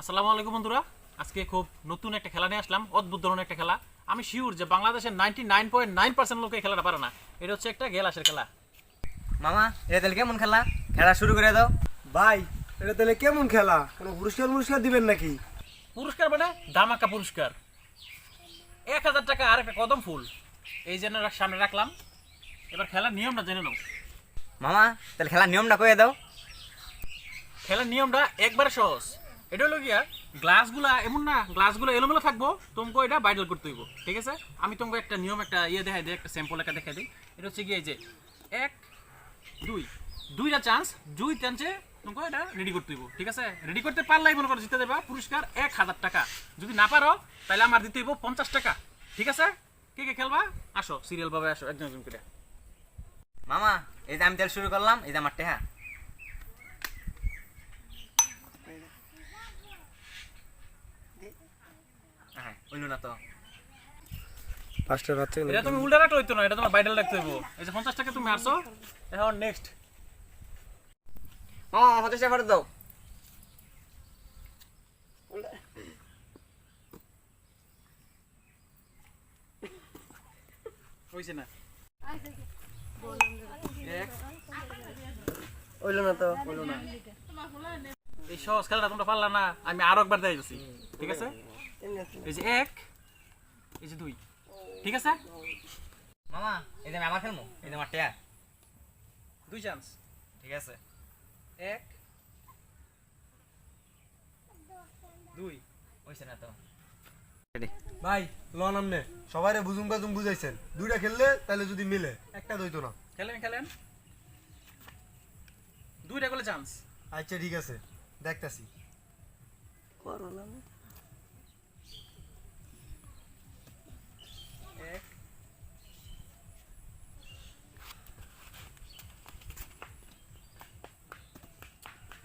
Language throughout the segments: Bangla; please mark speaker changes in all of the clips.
Speaker 1: আসসালামু আলাইকুম বন্ধুরা। আজকে খুব নতুন একটা খেলা নিয়ে আসলাম অদ্ভুত ধরনের একটা খেলা। আমি শিওর যে বাংলাদেশের ninety nine point nine percent লোক খেলাটা পারে না। এটা হচ্ছে একটা গেলাসের খেলা।
Speaker 2: মামা এটা তাহলে কেমন খেলা? খেলা শুরু করে দাও।
Speaker 3: ভাই এটা তাহলে কেমন খেলা? কোনো পুরস্কার পুরস্কার দিবেন নাকি?
Speaker 1: পুরস্কার মানে দামাকা পুরস্কার। এক হাজার টাকা আর একটা কদম ফুল। এই জন্য সামনে রাখলাম। এবার খেলার নিয়মটা জেনে নাও।
Speaker 2: মামা তাহলে খেলার নিয়মটা কয়ে দাও।
Speaker 1: খেলার নিয়মটা একবার সহজ। এটা হলো গিয়া গ্লাসগুলা এমন না গ্লাসগুলো এলোমেলো থাকব, তোমাকে এটা বাইডাল করতে হইব, ঠিক আছে? আমি তোমাকে একটা নিয়ম, একটা ইয়ে দেখাই দিই, একটা স্যাম্পল একটা দেখাই দিই। এটা হচ্ছে গিয়ে যে এক, দুই, দুইটা চান্স দুই চান্সে তোমাকে এটা রেডি করতে হইব, ঠিক আছে? রেডি করতে পারলেই, মনে করো, জিতে দেবা, পুরস্কার এক হাজার টাকা। যদি না পারো, তাহলে আমার দিতে হইব পঞ্চাশ টাকা, ঠিক আছে? কে কে খেলবা? আসো সিরিয়াল ভাবে আসো, একজন একজন করে।
Speaker 2: মামা, এই যে আমি তাহলে শুরু করলাম, এই যে আমার টেহা। না তো।
Speaker 3: পাঁচটা রাত
Speaker 1: এটা তুমি উল্টা রাখলে হইতো না এটা তোমার বাইডাল রাখতে হইব। এই যে পঞ্চাশ টাকা তুমি আসো এখন নেক্সট
Speaker 2: মামা পঞ্চাশ টাকা ফেরত দাও।
Speaker 1: হইছে না।
Speaker 3: হইল না তো।
Speaker 1: হইল না। এই সহজ খেলাটা তোমরা পারলা না আমি আরও একবার দেখাই দিচ্ছি ঠিক আছে? এই যে এক এই যে দুই। ঠিক আছে?
Speaker 2: মামা এই যে আমি আবার খেলব? এই যে আমার
Speaker 1: দুই চান্স
Speaker 2: ঠিক আছে।
Speaker 1: এক। দুই।
Speaker 2: হয়েছে না তো।
Speaker 3: ভাই লন আমনে সবাইরে বুজুম বাজুম বুঝাইছেন। দুইটা খেললে তাহলে যদি মিলে একটা দইতো না।
Speaker 1: খেলেন খেলেন। দুইটা করলে চান্স
Speaker 3: আচ্ছা ঠিক আছে। দেখতাছি।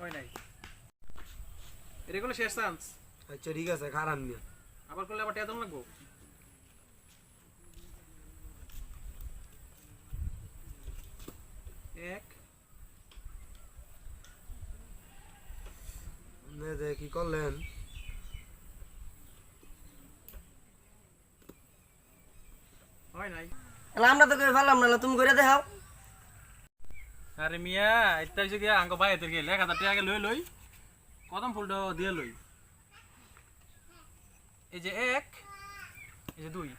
Speaker 1: হয় নাই? এটা করলে শেষ চান্স
Speaker 3: আচ্ছা ঠিক আছে খারাপ নিয়ে।
Speaker 1: আবার করলে আবার টেয়াদম লাগবো? এক।
Speaker 3: কি করলেন?
Speaker 1: হয় নাই।
Speaker 4: আমরা তো করে ফেললাম না তুমি করে দেখাও।
Speaker 1: আরে মিয়া এটা হচ্ছে গিয়া আঙ্গ ভাই এদের গেলে, এক হাজার টাকা আগে লই লই। কদম ফুলটা দিয়ে লই। এই যে এক, এই যে দুই।